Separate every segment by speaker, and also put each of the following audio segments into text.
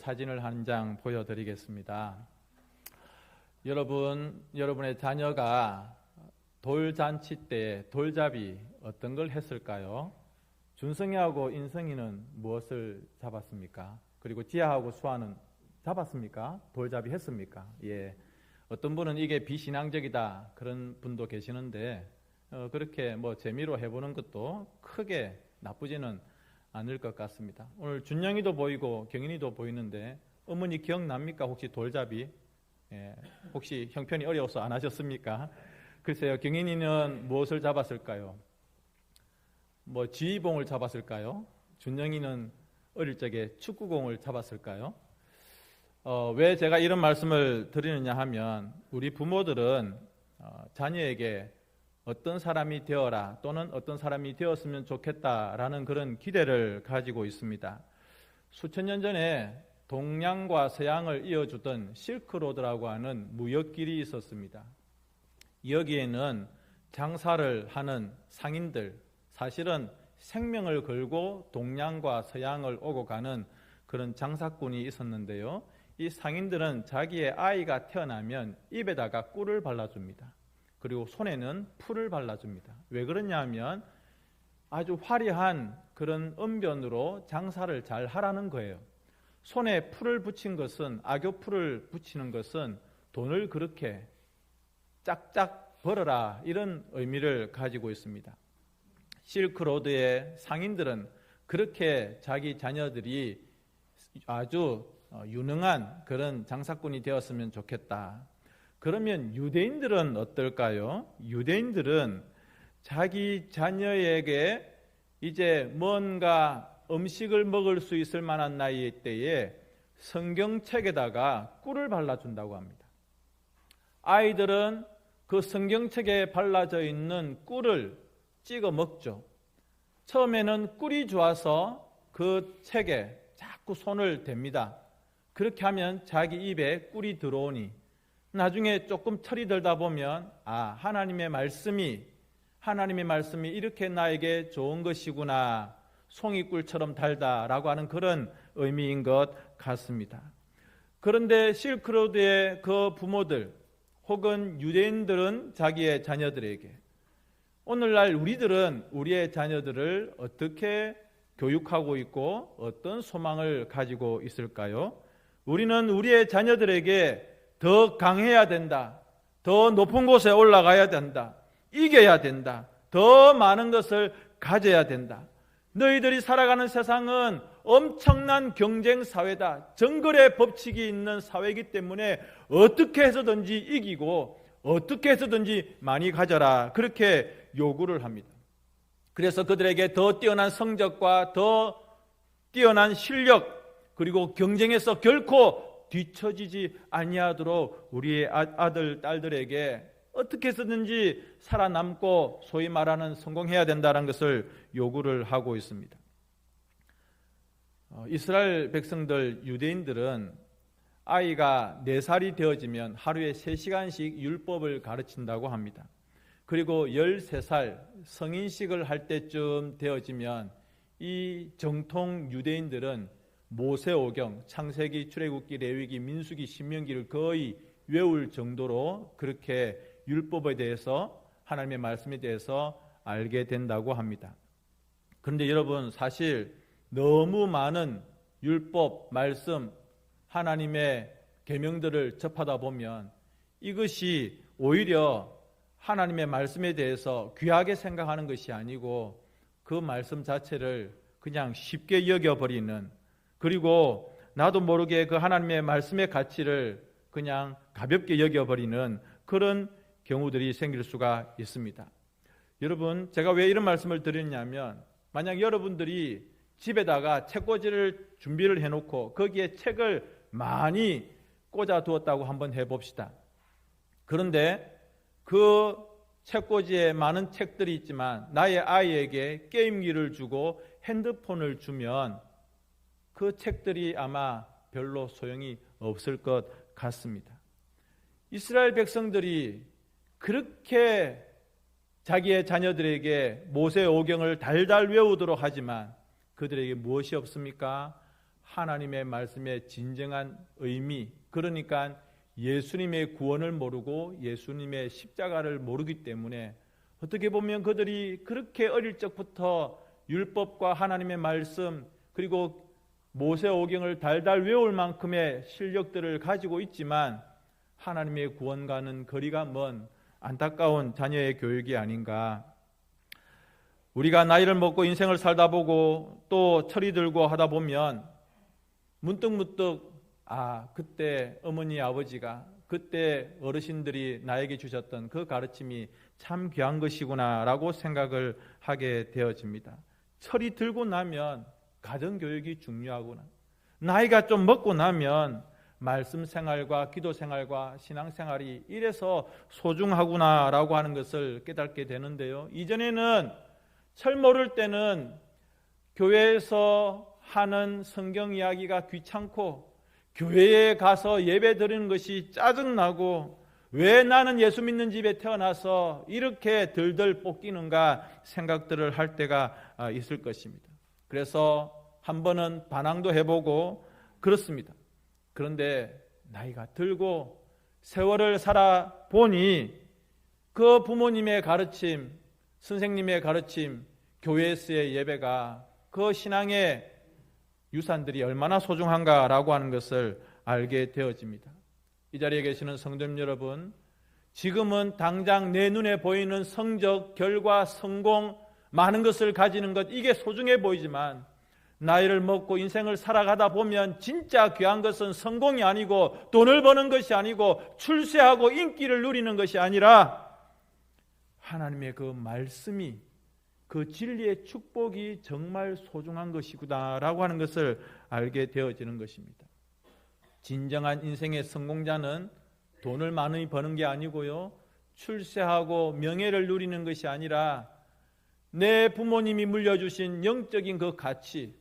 Speaker 1: 사진을 한 장 보여드리겠습니다. 여러분, 여러분의 자녀가 돌잔치 때 돌잡이 어떤 걸 했을까요? 준성이하고 인성이는 무엇을 잡았습니까? 그리고 지아하고 수아는 잡았습니까? 돌잡이 했습니까? 예. 어떤 분은 이게 비신앙적이다 그런 분도 계시는데 어, 그렇게 뭐 재미로 해보는 것도 크게 나쁘지는 않을 것 같습니다. 오늘 준영이도 보이고 경인이도 보이는데 어머니 기억납니까? 혹시 돌잡이? 예, 혹시 형편이 어려워서 안 하셨습니까? 글쎄요, 경인이는 무엇을 잡았을까요? 뭐 지휘봉을 잡았을까요? 준영이는 어릴 적에 축구공을 잡았을까요? 어, 왜 제가 이런 말씀을 드리느냐 하면 우리 부모들은 어, 자녀에게 어떤 사람이 되어라 또는 어떤 사람이 되었으면 좋겠다라는 그런 기대를 가지고 있습니다. 수천 년 전에 동양과 서양을 이어주던 실크로드라고 하는 무역길이 있었습니다. 여기에는 장사를 하는 상인들, 사실은 생명을 걸고 동양과 서양을 오고 가는 그런 장사꾼이 있었는데요. 이 상인들은 자기의 아이가 태어나면 입에다가 꿀을 발라줍니다. 그리고 손에는 풀을 발라줍니다. 왜 그러냐 하면 아주 화려한 그런 언변으로 장사를 잘 하라는 거예요. 손에 풀을 붙인 것은, 악교 풀을 붙이는 것은 돈을 그렇게 짝짝 벌어라 이런 의미를 가지고 있습니다. 실크로드의 상인들은 그렇게 자기 자녀들이 아주 유능한 그런 장사꾼이 되었으면 좋겠다. 그러면 유대인들은 어떨까요? 유대인들은 자기 자녀에게 이제 뭔가 음식을 먹을 수 있을 만한 나이 때에 성경책에다가 꿀을 발라준다고 합니다. 아이들은 그 성경책에 발라져 있는 꿀을 찍어 먹죠. 처음에는 꿀이 좋아서 그 책에 자꾸 손을 댑니다. 그렇게 하면 자기 입에 꿀이 들어오니 나중에 조금 철이 들다 보면 아 하나님의 말씀이 하나님의 말씀이 이렇게 나에게 좋은 것이구나 송이꿀처럼 달다라고 하는 그런 의미인 것 같습니다. 그런데 실크로드의 그 부모들 혹은 유대인들은 자기의 자녀들에게 오늘날 우리들은 우리의 자녀들을 어떻게 교육하고 있고 어떤 소망을 가지고 있을까요? 우리는 우리의 자녀들에게 더 강해야 된다. 더 높은 곳에 올라가야 된다. 이겨야 된다. 더 많은 것을 가져야 된다. 너희들이 살아가는 세상은 엄청난 경쟁 사회다. 정글의 법칙이 있는 사회이기 때문에 어떻게 해서든지 이기고 어떻게 해서든지 많이 가져라. 그렇게 요구를 합니다. 그래서 그들에게 더 뛰어난 성적과 더 뛰어난 실력 그리고 경쟁에서 결코 뒤처지지 아니하도록 우리의 아, 아들 딸들에게 어떻게 해서든지 살아남고 소위 말하는 성공해야 된다는 것을 요구를 하고 있습니다. 어, 이스라엘 백성들 유대인들은 아이가 4살이 되어지면 하루에 3시간씩 율법을 가르친다고 합니다. 그리고 13살 성인식을 할 때쯤 되어지면 이 정통 유대인들은 모세오경, 창세기, 출애굽기, 레위기, 민수기, 신명기를 거의 외울 정도로 그렇게 율법에 대해서 하나님의 말씀에 대해서 알게 된다고 합니다. 그런데 여러분 사실 너무 많은 율법 말씀 하나님의 계명들을 접하다 보면 이것이 오히려 하나님의 말씀에 대해서 귀하게 생각하는 것이 아니고 그 말씀 자체를 그냥 쉽게 여겨버리는 그리고 나도 모르게 그 하나님의 말씀의 가치를 그냥 가볍게 여겨버리는 그런 경우들이 생길 수가 있습니다. 여러분, 제가 왜 이런 말씀을 드렸냐면, 만약 여러분들이 집에다가 책꽂이를 준비를 해놓고 거기에 책을 많이 꽂아 두었다고 한번 해봅시다. 그런데 그 책꽂이에 많은 책들이 있지만 나의 아이에게 게임기를 주고 핸드폰을 주면 그 책들이 아마 별로 소용이 없을 것 같습니다. 이스라엘 백성들이 그렇게 자기의 자녀들에게 모세 오경을 달달 외우도록 하지만 그들에게 무엇이 없습니까? 하나님의 말씀의 진정한 의미, 그러니까 예수님의 구원을 모르고 예수님의 십자가를 모르기 때문에 어떻게 보면 그들이 그렇게 어릴 적부터 율법과 하나님의 말씀 그리고 모세오경을 달달 외울 만큼의 실력들을 가지고 있지만 하나님의 구원과는 거리가 먼 안타까운 자녀의 교육이 아닌가. 우리가 나이를 먹고 인생을 살다 보고 또 철이 들고 하다 보면 문득문득 아 그때 어머니 아버지가 그때 어르신들이 나에게 주셨던 그 가르침이 참 귀한 것이구나라고 생각을 하게 되어집니다. 철이 들고 나면 가정 교육이 중요하구나. 나이가 좀 먹고 나면 말씀 생활과 기도 생활과 신앙 생활이 이래서 소중하구나라고 하는 것을 깨닫게 되는데요. 이전에는 철 모를 때는 교회에서 하는 성경 이야기가 귀찮고 교회에 가서 예배 드리는 것이 짜증나고 왜 나는 예수 믿는 집에 태어나서 이렇게 들들 볶이는가 생각들을 할 때가 아, 있을 것입니다. 그래서 한 번은 반항도 해보고 그렇습니다. 그런데 나이가 들고 세월을 살아 보니 그 부모님의 가르침, 선생님의 가르침, 교회에서의 예배가 그 신앙의 유산들이 얼마나 소중한가라고 하는 것을 알게 되어집니다. 이 자리에 계시는 성도님 여러분, 지금은 당장 내 눈에 보이는 성적, 결과, 성공, 많은 것을 가지는 것, 이게 소중해 보이지만, 나이를 먹고 인생을 살아가다 보면 진짜 귀한 것은 성공이 아니고 돈을 버는 것이 아니고 출세하고 인기를 누리는 것이 아니라 하나님의 그 말씀이 그 진리의 축복이 정말 소중한 것이구나라고 하는 것을 알게 되어지는 것입니다. 진정한 인생의 성공자는 돈을 많이 버는 게 아니고요. 출세하고 명예를 누리는 것이 아니라 내 부모님이 물려주신 영적인 그 가치,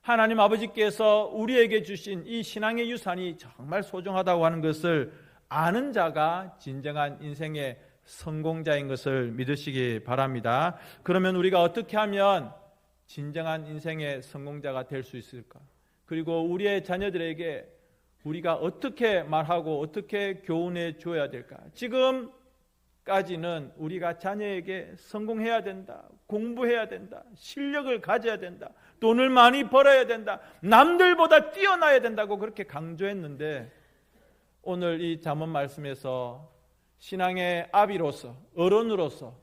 Speaker 1: 하나님 아버지께서 우리에게 주신 이 신앙의 유산이 정말 소중하다고 하는 것을 아는 자가 진정한 인생의 성공자인 것을 믿으시기 바랍니다. 그러면 우리가 어떻게 하면 진정한 인생의 성공자가 될 수 있을까? 그리고 우리의 자녀들에게 우리가 어떻게 말하고 어떻게 교훈해 줘야 될까? 지금 까지는 우리가 자녀에게 성공해야 된다. 공부해야 된다. 실력을 가져야 된다. 돈을 많이 벌어야 된다. 남들보다 뛰어나야 된다고 그렇게 강조했는데 오늘 이 잠언 말씀에서 신앙의 아비로서 어른으로서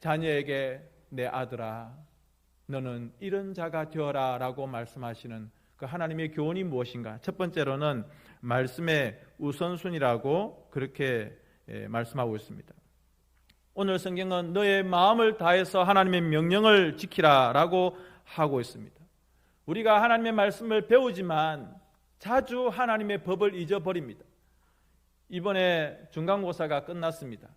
Speaker 1: 자녀에게 내 아들아 너는 이런 자가 되어라라고 말씀하시는 그 하나님의 교훈이 무엇인가? 첫 번째로는 말씀의 우선순위라고 그렇게 예, 말씀하고 있습니다. 오늘 성경은 너의 마음을 다해서 하나님의 명령을 지키라라고 하고 있습니다. 우리가 하나님의 말씀을 배우지만 자주 하나님의 법을 잊어버립니다. 이번에 중간고사가 끝났습니다.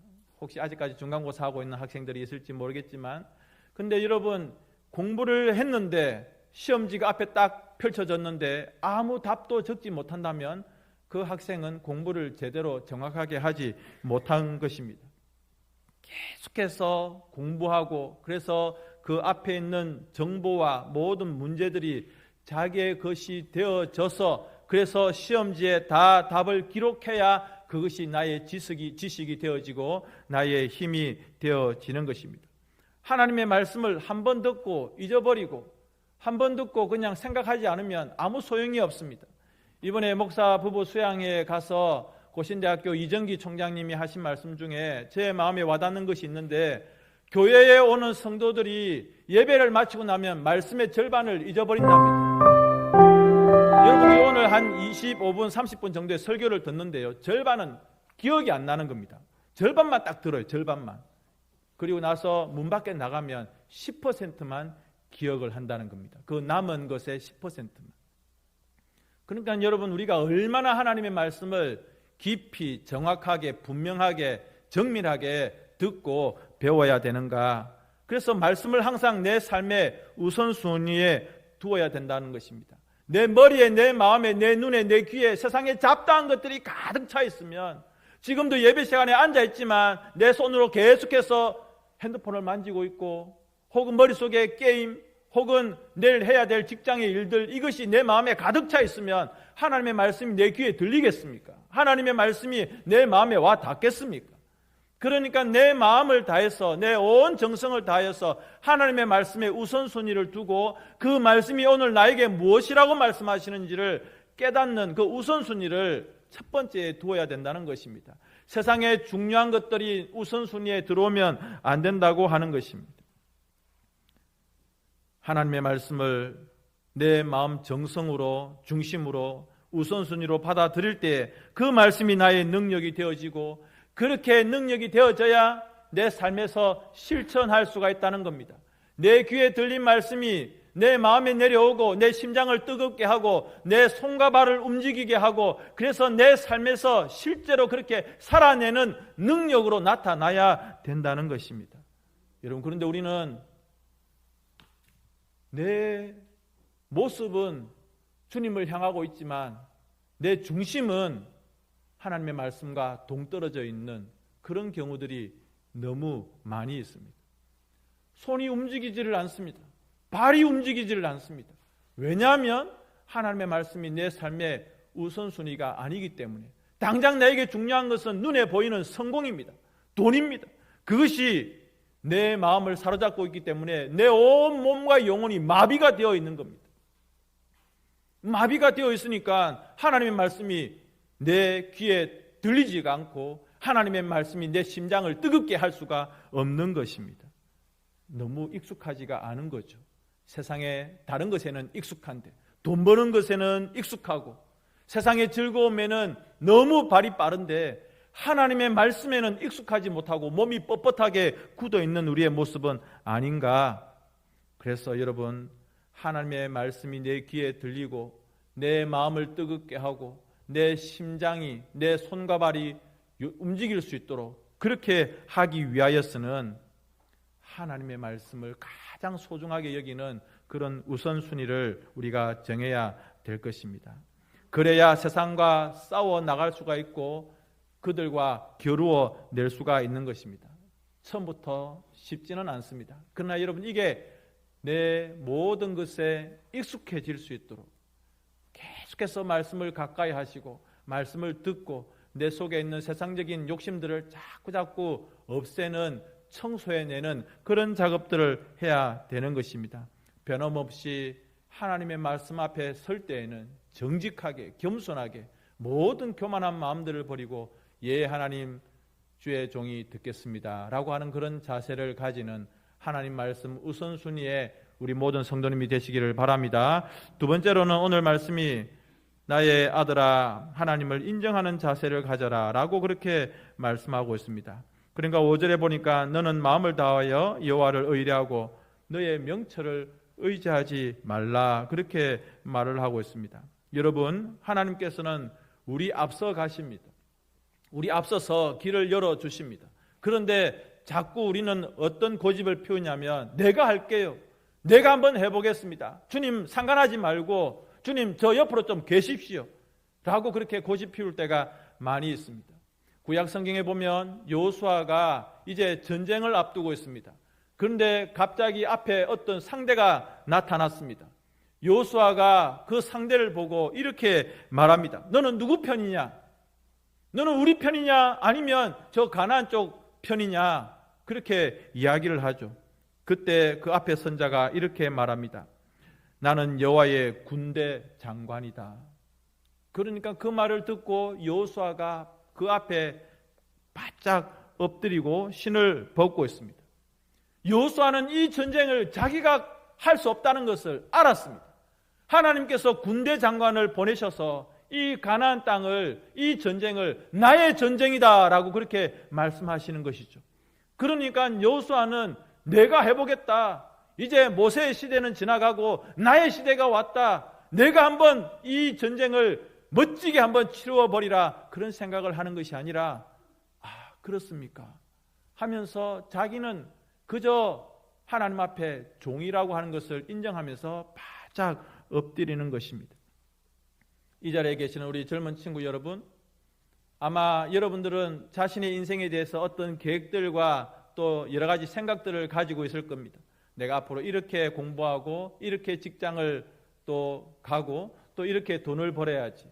Speaker 1: 혹시 아직까지 중간고사 하고 있는 학생들이 있을지 모르겠지만, 근데 여러분 공부를 했는데 시험지가 앞에 딱 펼쳐졌는데 아무 답도 적지 못한다면 그 학생은 공부를 제대로 정확하게 하지 못한 것입니다. 계속해서 공부하고 그래서 그 앞에 있는 정보와 모든 문제들이 자기의 것이 되어져서 그래서 시험지에 다 답을 기록해야 그것이 나의 지식이, 지식이 되어지고 나의 힘이 되어지는 것입니다. 하나님의 말씀을 한 번 듣고 잊어버리고 한 번 듣고 그냥 생각하지 않으면 아무 소용이 없습니다. 이번에 목사 부부 수양에 가서 고신대학교 이정기 총장님이 하신 말씀 중에 제 마음에 와닿는 것이 있는데 교회에 오는 성도들이 예배를 마치고 나면 말씀의 절반을 잊어버린답니다. 여러분이 오늘 한 25분, 30분 정도의 설교를 듣는데요. 절반은 기억이 안 나는 겁니다. 절반만 딱 들어요. 절반만. 그리고 나서 문 밖에 나가면 10%만 기억을 한다는 겁니다. 그 남은 것의 10%만. 그러니까 여러분 우리가 얼마나 하나님의 말씀을 깊이 정확하게 분명하게 정밀하게 듣고 배워야 되는가? 그래서 말씀을 항상 내 삶의 우선순위에 두어야 된다는 것입니다. 내 머리에, 내 마음에, 내 눈에, 내 귀에 세상에 잡다한 것들이 가득 차 있으면 지금도 예배 시간에 앉아 있지만 내 손으로 계속해서 핸드폰을 만지고 있고 혹은 머릿속에 게임 혹은 내일 해야 될 직장의 일들 이것이 내 마음에 가득 차 있으면 하나님의 말씀이 내 귀에 들리겠습니까? 하나님의 말씀이 내 마음에 와 닿겠습니까? 그러니까 내 마음을 다해서 내 온 정성을 다해서 하나님의 말씀에 우선순위를 두고 그 말씀이 오늘 나에게 무엇이라고 말씀하시는지를 깨닫는 그 우선순위를 첫 번째에 두어야 된다는 것입니다. 세상에 중요한 것들이 우선순위에 들어오면 안 된다고 하는 것입니다. 하나님의 말씀을 내 마음 정성으로 중심으로 우선순위로 받아들일 때 그 말씀이 나의 능력이 되어지고 그렇게 능력이 되어져야 내 삶에서 실천할 수가 있다는 겁니다. 내 귀에 들린 말씀이 내 마음에 내려오고 내 심장을 뜨겁게 하고 내 손과 발을 움직이게 하고 그래서 내 삶에서 실제로 그렇게 살아내는 능력으로 나타나야 된다는 것입니다. 여러분 그런데 우리는 내 모습은 주님을 향하고 있지만 내 중심은 하나님의 말씀과 동떨어져 있는 그런 경우들이 너무 많이 있습니다. 손이 움직이지를 않습니다. 발이 움직이지를 않습니다. 왜냐하면 하나님의 말씀이 내 삶의 우선순위가 아니기 때문에 당장 나에게 중요한 것은 눈에 보이는 성공입니다. 돈입니다. 그것이 내 마음을 사로잡고 있기 때문에 내 온 몸과 영혼이 마비가 되어 있는 겁니다. 마비가 되어 있으니까 하나님의 말씀이 내 귀에 들리지가 않고 하나님의 말씀이 내 심장을 뜨겁게 할 수가 없는 것입니다. 너무 익숙하지가 않은 거죠. 세상에 다른 것에는 익숙한데 돈 버는 것에는 익숙하고 세상의 즐거움에는 너무 발이 빠른데 하나님의 말씀에는 익숙하지 못하고 몸이 뻣뻣하게 굳어 있는 우리의 모습은 아닌가. 그래서 여러분 하나님의 말씀이 내 귀에 들리고 내 마음을 뜨겁게 하고 내 심장이 내 손과 발이 움직일 수 있도록 그렇게 하기 위하여서는 하나님의 말씀을 가장 소중하게 여기는 그런 우선순위를 우리가 정해야 될 것입니다. 그래야 세상과 싸워 나갈 수가 있고 그들과 겨루어 낼 수가 있는 것입니다. 처음부터 쉽지는 않습니다. 그러나 여러분 이게 내 모든 것에 익숙해질 수 있도록 계속해서 말씀을 가까이 하시고 말씀을 듣고 내 속에 있는 세상적인 욕심들을 자꾸 자꾸 없애는 청소해내는 그런 작업들을 해야 되는 것입니다. 변함없이 하나님의 말씀 앞에 설 때에는 정직하게 겸손하게 모든 교만한 마음들을 버리고 예 하나님 주의 종이 듣겠습니다라고 하는 그런 자세를 가지는 하나님 말씀 우선순위에 우리 모든 성도님이 되시기를 바랍니다. 두 번째로는 오늘 말씀이 나의 아들아 하나님을 인정하는 자세를 가져라라고 그렇게 말씀하고 있습니다. 그러니까 5절에 보니까 너는 마음을 다하여 여호와를 의뢰하고 너의 명철을 의지하지 말라 그렇게 말을 하고 있습니다. 여러분 하나님께서는 우리 앞서 가십니다. 우리 앞서서 길을 열어 주십니다. 그런데 자꾸 우리는 어떤 고집을 피우냐면 내가 할게요. 내가 한번 해보겠습니다. 주님 상관하지 말고 주님 저 옆으로 좀 계십시오. 라고 그렇게 고집 피울 때가 많이 있습니다. 구약 성경에 보면 요수아가 이제 전쟁을 앞두고 있습니다. 그런데 갑자기 앞에 어떤 상대가 나타났습니다. 요수아가 그 상대를 보고 이렇게 말합니다. 너는 누구 편이냐? 너는 우리 편이냐? 아니면 저 가나안 쪽 편이냐? 그렇게 이야기를 하죠. 그때 그 앞에 선자가 이렇게 말합니다. 나는 여호와의 군대 장관이다. 그러니까 그 말을 듣고 여호수아가 그 앞에 바짝 엎드리고 신을 벗고 있습니다. 여호수아는 이 전쟁을 자기가 할 수 없다는 것을 알았습니다. 하나님께서 군대 장관을 보내셔서 이 가나안 땅을 이 전쟁을 나의 전쟁이다라고 그렇게 말씀하시는 것이죠. 그러니까 여호수아는 내가 해보겠다. 이제 모세의 시대는 지나가고 나의 시대가 왔다. 내가 한번 이 전쟁을 멋지게 한번 치루어 버리라. 그런 생각을 하는 것이 아니라 아, 그렇습니까? 하면서 자기는 그저 하나님 앞에 종이라고 하는 것을 인정하면서 바짝 엎드리는 것입니다. 이 자리에 계시는 우리 젊은 친구 여러분, 아마 여러분들은 자신의 인생에 대해서 어떤 계획들과 또 여러 가지 생각들을 가지고 있을 겁니다. 내가 앞으로 이렇게 공부하고 이렇게 직장을 또 가고 또 이렇게 돈을 벌어야지.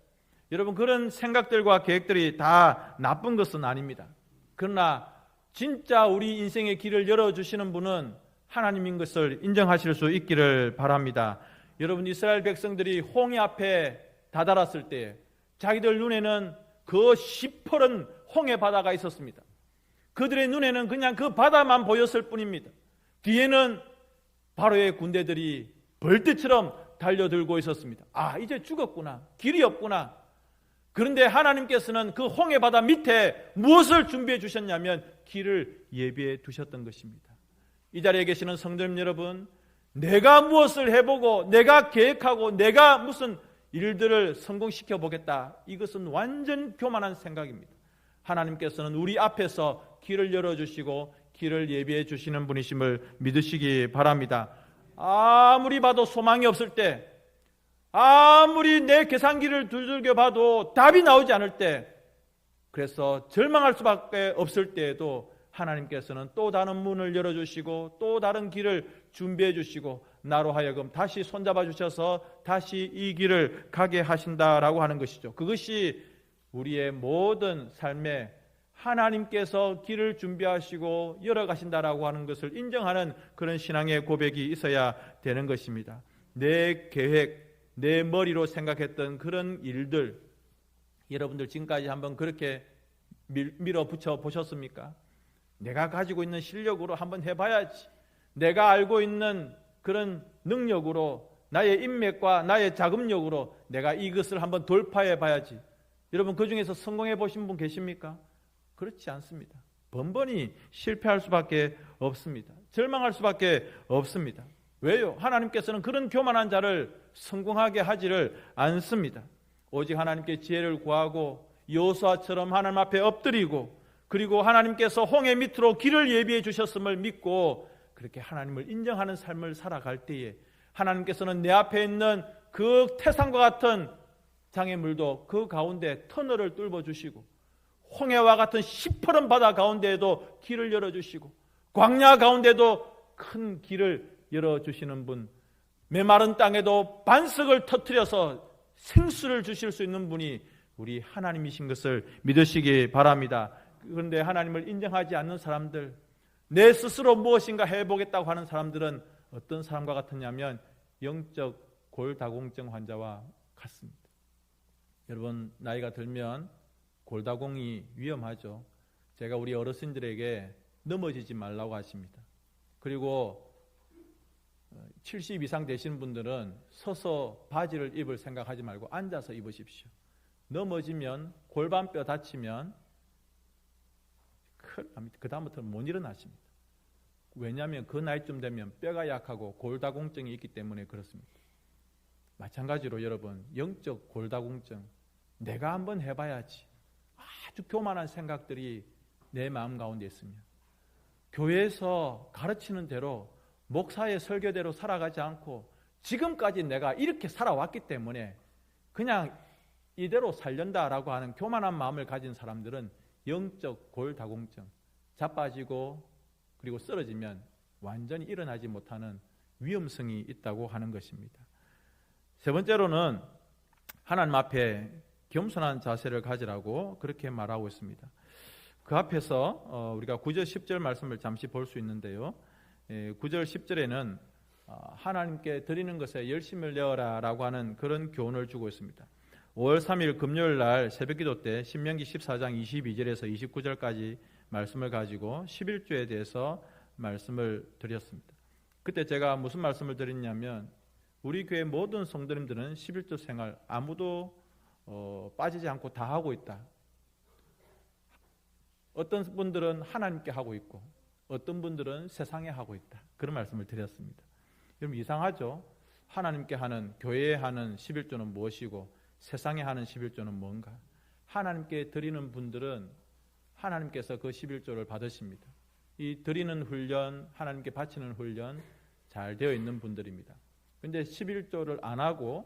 Speaker 1: 여러분 그런 생각들과 계획들이 다 나쁜 것은 아닙니다. 그러나 진짜 우리 인생의 길을 열어주시는 분은 하나님인 것을 인정하실 수 있기를 바랍니다. 여러분 이스라엘 백성들이 홍해 앞에 다다랐을 때 자기들 눈에는 그 시퍼런 홍해 바다가 있었습니다. 그들의 눈에는 그냥 그 바다만 보였을 뿐입니다. 뒤에는 바로의 군대들이 벌떼처럼 달려들고 있었습니다. 아, 이제 죽었구나. 길이 없구나. 그런데 하나님께서는 그 홍해 바다 밑에 무엇을 준비해 주셨냐면 길을 예비해 두셨던 것입니다. 이 자리에 계시는 성도님 여러분, 내가 무엇을 해보고 내가 계획하고 내가 무슨 일들을 성공시켜 보겠다. 이것은 완전 교만한 생각입니다. 하나님께서는 우리 앞에서 길을 열어주시고 길을 예비해 주시는 분이심을 믿으시기 바랍니다. 아무리 봐도 소망이 없을 때, 아무리 내 계산기를 두들겨 봐도 답이 나오지 않을 때, 그래서 절망할 수밖에 없을 때에도 하나님께서는 또 다른 문을 열어주시고 또 다른 길을 준비해 주시고 나로 하여금 다시 손잡아 주셔서 다시 이 길을 가게 하신다라고 하는 것이죠. 그것이 우리의 모든 삶에 하나님께서 길을 준비하시고 열어가신다라고 하는 것을 인정하는 그런 신앙의 고백이 있어야 되는 것입니다. 내 계획, 내 머리로 생각했던 그런 일들, 여러분들 지금까지 한번 그렇게 밀어붙여 보셨습니까? 내가 가지고 있는 실력으로 한번 해봐야지. 내가 알고 있는 그런 능력으로 나의 인맥과 나의 자금력으로 내가 이것을 한번 돌파해 봐야지. 여러분 그 중에서 성공해 보신 분 계십니까? 그렇지 않습니다. 번번이 실패할 수밖에 없습니다. 절망할 수밖에 없습니다. 왜요? 하나님께서는 그런 교만한 자를 성공하게 하지를 않습니다. 오직 하나님께 지혜를 구하고 여호수아처럼 하나님 앞에 엎드리고 그리고 하나님께서 홍해 밑으로 길을 예비해 주셨음을 믿고 그렇게 하나님을 인정하는 삶을 살아갈 때에 하나님께서는 내 앞에 있는 그 태산과 같은 장애물도 그 가운데 터널을 뚫어 주시고 홍해와 같은 시퍼런 바다 가운데에도 길을 열어 주시고 광야 가운데도 큰 길을 열어 주시는 분 메마른 땅에도 반석을 터뜨려서 생수를 주실 수 있는 분이 우리 하나님이신 것을 믿으시기 바랍니다. 그런데 하나님을 인정하지 않는 사람들, 내 스스로 무엇인가 해보겠다고 하는 사람들은 어떤 사람과 같았냐면 영적 골다공증 환자와 같습니다. 여러분 나이가 들면 골다공이 위험하죠. 제가 우리 어르신들에게 넘어지지 말라고 하십니다. 그리고 70 이상 되신 분들은 서서 바지를 입을 생각하지 말고 앉아서 입으십시오. 넘어지면 골반뼈 다치면 그 다음부터는 못 일어나십니다. 왜냐하면 그 나이쯤 되면 뼈가 약하고 골다공증이 있기 때문에 그렇습니다. 마찬가지로 여러분 영적 골다공증 내가 한번 해봐야지 아주 교만한 생각들이 내 마음 가운데 있으면 교회에서 가르치는 대로 목사의 설교대로 살아가지 않고 지금까지 내가 이렇게 살아왔기 때문에 그냥 이대로 살련다라고 하는 교만한 마음을 가진 사람들은 영적 골다공증, 자빠지고 그리고 쓰러지면 완전히 일어나지 못하는 위험성이 있다고 하는 것입니다. 세 번째로는 하나님 앞에 겸손한 자세를 가지라고 그렇게 말하고 있습니다. 그 앞에서 어, 우리가 9절 10절 말씀을 잠시 볼 수 있는데요. 9절 10절에는 어, 하나님께 드리는 것에 열심을 내어라라고 하는 그런 교훈을 주고 있습니다. 5월 3일 금요일 날 새벽 기도 때 신명기 14장 22절에서 29절까지 말씀을 가지고 11조에 대해서 말씀을 드렸습니다. 그때 제가 무슨 말씀을 드렸냐면 우리 교회 모든 성도님들은 11조 생활 아무도 어, 빠지지 않고 다 하고 있다. 어떤 분들은 하나님께 하고 있고 어떤 분들은 세상에 하고 있다. 그런 말씀을 드렸습니다. 여러분 이상하죠? 하나님께 하는 교회에 하는 11조는 무엇이고 세상에 하는 11조는 뭔가? 하나님께 드리는 분들은 하나님께서 그 11조를 받으십니다. 이 드리는 훈련, 하나님께 바치는 훈련 잘 되어 있는 분들입니다. 근데 11조를 안 하고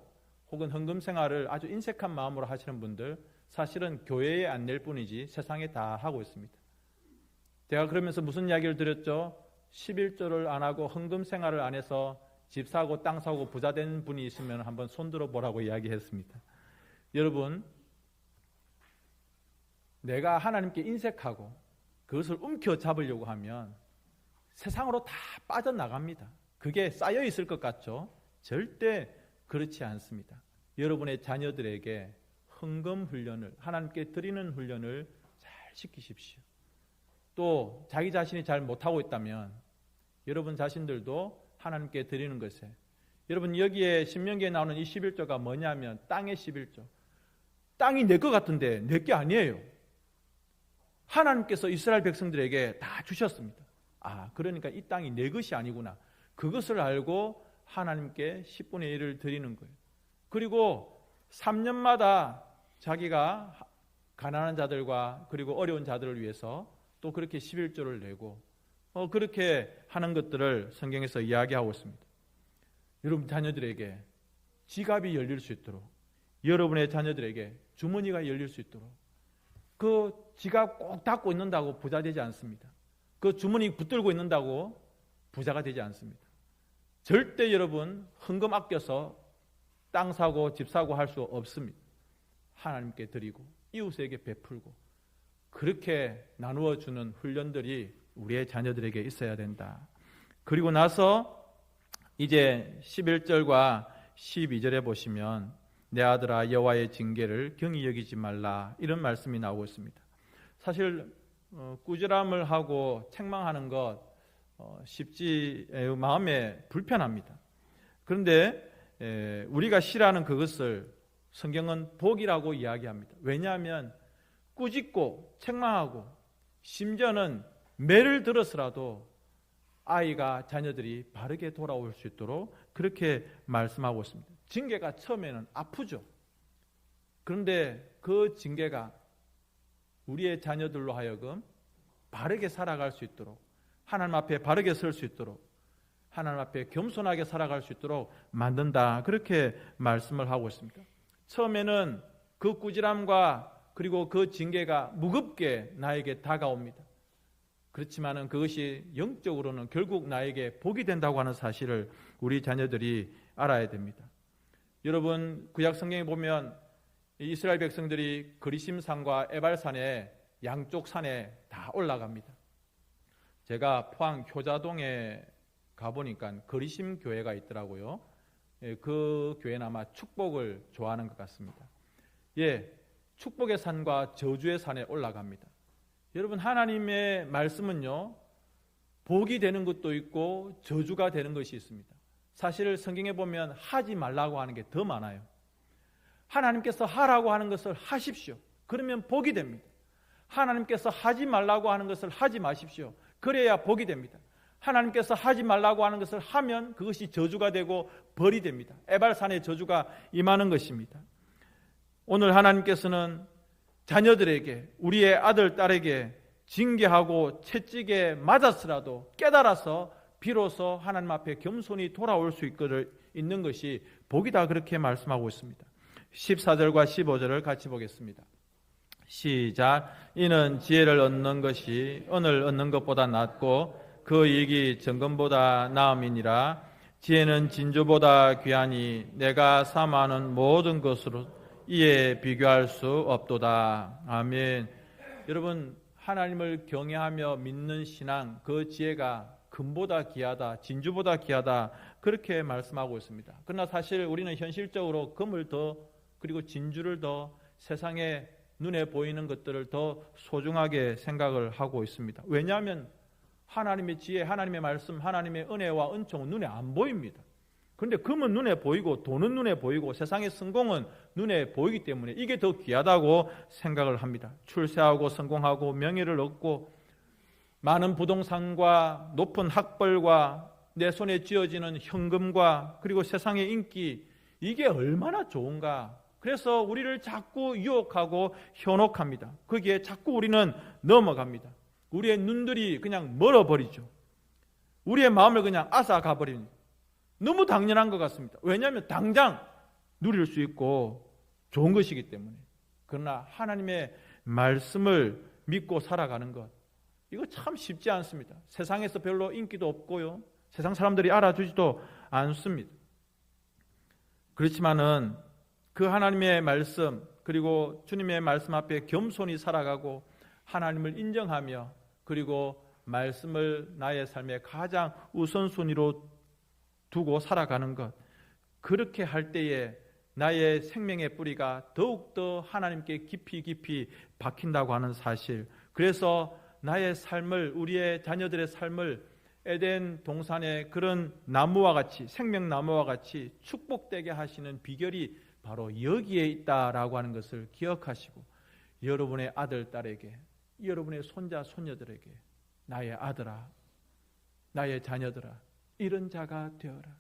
Speaker 1: 혹은 헌금 생활을 아주 인색한 마음으로 하시는 분들 사실은 교회에 안 낼 뿐이지 세상에 다 하고 있습니다. 제가 그러면서 무슨 이야기를 드렸죠? 11조를 안 하고 헌금 생활을 안 해서 집 사고 땅 사고 부자 된 분이 있으면 한번 손들어 보라고 이야기했습니다. 여러분, 내가 하나님께 인색하고 그것을 움켜 잡으려고 하면 세상으로 다 빠져나갑니다. 그게 쌓여 있을 것 같죠? 절대 그렇지 않습니다. 여러분의 자녀들에게 헌금 훈련을 하나님께 드리는 훈련을 잘 시키십시오. 또 자기 자신이 잘 못하고 있다면 여러분 자신들도 하나님께 드리는 것에 여러분 여기에 신명기에 나오는 이 11조가 뭐냐면 땅의 11조. 땅이 내 것 같은데 내 게 아니에요. 하나님께서 이스라엘 백성들에게 다 주셨습니다. 아, 그러니까 이 땅이 내 것이 아니구나. 그것을 알고 하나님께 10분의 1을 드리는 거예요. 그리고 3년마다 자기가 가난한 자들과 그리고 어려운 자들을 위해서 또 그렇게 11조를 내고 어, 그렇게 하는 것들을 성경에서 이야기하고 있습니다. 여러분 자녀들에게 지갑이 열릴 수 있도록 여러분의 자녀들에게 주머니가 열릴 수 있도록 그 지갑 꼭 닫고 있는다고 부자 되지 않습니다. 그 주머니 붙들고 있는다고 부자가 되지 않습니다. 절대 여러분 헌금 아껴서 땅 사고 집 사고 할 수 없습니다. 하나님께 드리고 이웃에게 베풀고 그렇게 나누어 주는 훈련들이 우리의 자녀들에게 있어야 된다. 그리고 나서 이제 11절과 12절에 보시면 내 아들아 여호와의 징계를 경히 여기지 말라 이런 말씀이 나오고 있습니다. 사실 어, 꾸지람을 하고 책망하는 것 어, 쉽지 마음에 불편합니다. 그런데 우리가 싫어하는 그것을 성경은 복이라고 이야기합니다. 왜냐하면 꾸짖고 책망하고 심지어는 매를 들어서라도 아이가 자녀들이 바르게 돌아올 수 있도록 그렇게 말씀하고 있습니다. 징계가 처음에는 아프죠. 그런데 그 징계가 우리의 자녀들로 하여금 바르게 살아갈 수 있도록 하나님 앞에 바르게 설 수 있도록 하나님 앞에 겸손하게 살아갈 수 있도록 만든다. 그렇게 말씀을 하고 있습니다. 처음에는 그 꾸지람과 그리고 그 징계가 무겁게 나에게 다가옵니다. 그렇지만은 그것이 영적으로는 결국 나에게 복이 된다고 하는 사실을 우리 자녀들이 알아야 됩니다. 여러분 구약 성경에 보면 이스라엘 백성들이 그리심산과 에발산에 양쪽 산에 다 올라갑니다. 제가 포항 효자동에 가보니까 그리심 교회가 있더라고요. 예, 그 교회는 아마 축복을 좋아하는 것 같습니다. 예, 축복의 산과 저주의 산에 올라갑니다. 여러분 하나님의 말씀은요 복이 되는 것도 있고 저주가 되는 것이 있습니다. 사실 성경에 보면 하지 말라고 하는 게 더 많아요. 하나님께서 하라고 하는 것을 하십시오. 그러면 복이 됩니다. 하나님께서 하지 말라고 하는 것을 하지 마십시오. 그래야 복이 됩니다. 하나님께서 하지 말라고 하는 것을 하면 그것이 저주가 되고 벌이 됩니다. 에발산의 저주가 임하는 것입니다. 오늘 하나님께서는 자녀들에게 우리의 아들 딸에게 징계하고 채찍에 맞았으라도 깨달아서 비로소 하나님 앞에 겸손히 돌아올 수 있는 것이 복이다 그렇게 말씀하고 있습니다. 14절과 15절을 같이 보겠습니다. 시작. 이는 지혜를 얻는 것이 은을 얻는 것보다 낫고 그 이익이 정금보다 나음이니라. 지혜는 진주보다 귀하니 내가 사모하는 모든 것으로 이에 비교할 수 없도다. 아멘. 여러분 하나님을 경외하며 믿는 신앙 그 지혜가 금보다 귀하다, 진주보다 귀하다 그렇게 말씀하고 있습니다. 그러나 사실 우리는 현실적으로 금을 더 그리고 진주를 더 세상에 눈에 보이는 것들을 더 소중하게 생각을 하고 있습니다. 왜냐하면 하나님의 지혜, 하나님의 말씀, 하나님의 은혜와 은총은 눈에 안 보입니다. 그런데 금은 눈에 보이고 돈은 눈에 보이고 세상의 성공은 눈에 보이기 때문에 이게 더 귀하다고 생각을 합니다. 출세하고 성공하고 명예를 얻고 많은 부동산과 높은 학벌과 내 손에 쥐어지는 현금과 그리고 세상의 인기 이게 얼마나 좋은가. 그래서 우리를 자꾸 유혹하고 현혹합니다. 거기에 자꾸 우리는 넘어갑니다. 우리의 눈들이 그냥 멀어버리죠. 우리의 마음을 그냥 앗아가 버립니다. 너무 당연한 것 같습니다. 왜냐하면 당장 누릴 수 있고 좋은 것이기 때문에. 그러나 하나님의 말씀을 믿고 살아가는 것, 이거 참 쉽지 않습니다. 세상에서 별로 인기도 없고요. 세상 사람들이 알아주지도 않습니다. 그렇지만은 그 하나님의 말씀 그리고 주님의 말씀 앞에 겸손히 살아가고 하나님을 인정하며 그리고 말씀을 나의 삶의 가장 우선순위로 두고 살아가는 것 그렇게 할 때에 나의 생명의 뿌리가 더욱더 하나님께 깊이 깊이 박힌다고 하는 사실 그래서 나의 삶을 우리의 자녀들의 삶을 에덴 동산의 그런 나무와 같이 생명나무와 같이 축복되게 하시는 비결이 바로 여기에 있다라고 하는 것을 기억하시고 여러분의 아들 딸에게 여러분의 손자 손녀들에게 나의 아들아 나의 자녀들아 이런 자가 되어라.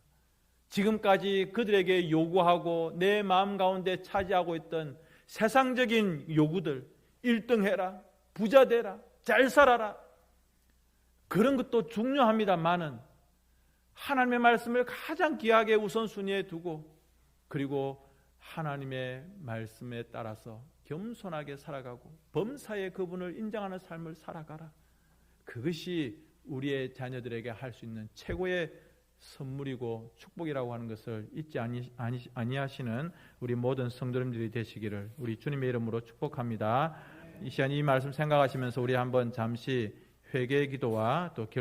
Speaker 1: 지금까지 그들에게 요구하고 내 마음 가운데 차지하고 있던 세상적인 요구들 1등 해라 부자 되라 잘 살아라 그런 것도 중요합니다만은 하나님의 말씀을 가장 귀하게 우선순위에 두고 그리고 하나님의 말씀에 따라서 겸손하게 살아가고 범사의 그분을 인정하는 삶을 살아가라. 그것이 우리의 자녀들에게 할 수 있는 최고의 선물이고 축복이라고 하는 것을 잊지 아니, 아니, 아니하시는 우리 모든 성도님들이 되시기를 우리 주님의 이름으로 축복합니다. 이 시간 이 말씀 생각하시면서 우리 한번 잠시 회개 기도와 또 결,